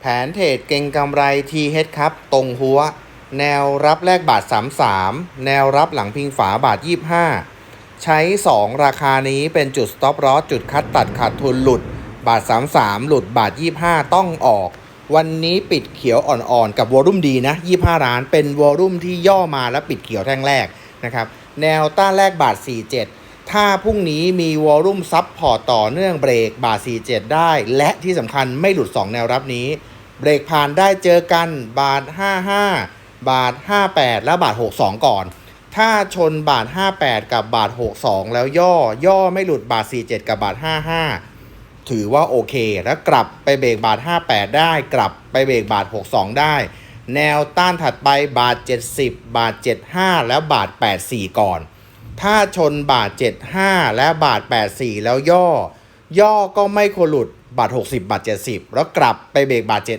แผนเทรดเก่งกำไร TH ครับ ตรงหัว แนวรับแรกบาท 33 แนวรับหลังพิงฝาบาท 25 ใช้ 2 ราคานี้เป็นจุด stop loss จุดคัดตัดขาดทุนหลุด บาท 33 หลุดบาท 25 ต้องออก วันนี้ปิดเขียวอ่อนๆ กับวอลุ่มดีนะ 25 ล้าน เป็นวอลุ่มที่ย่อมาแล้วปิดเขียวแท่งแรกนะครับ แนวต้านแรกบาท 47 ถ้าพรุ่งนี้มีวอลุ่มซับพอร์ตต่อเนื่องเบรกบาท 47 ได้ และที่สำคัญไม่หลุด 2 แนวรับนี้ เบรกผ่านได้เจอกันบาท 55 บาท 58 และบาท 62 ก่อน ถ้าชนบาท 58 กับบาท 62 แล้วย่อย่อไม่หลุดบาท 47 กับบาท 55 ถือว่าโอเค แล้วกลับไปเบรกบาท 58 ได้ กลับไปเบรกบาท 62 ได้ แนวต้านถัดไปบาท 70 บาท 75 แล้วบาท 84 ก่อน ถ้าชนบาท 75 และบาท 84 แล้วย่อย่อก็ไม่ควรหลุดบาท 60 บาท 70 แล้วกลับไปเบรกบาท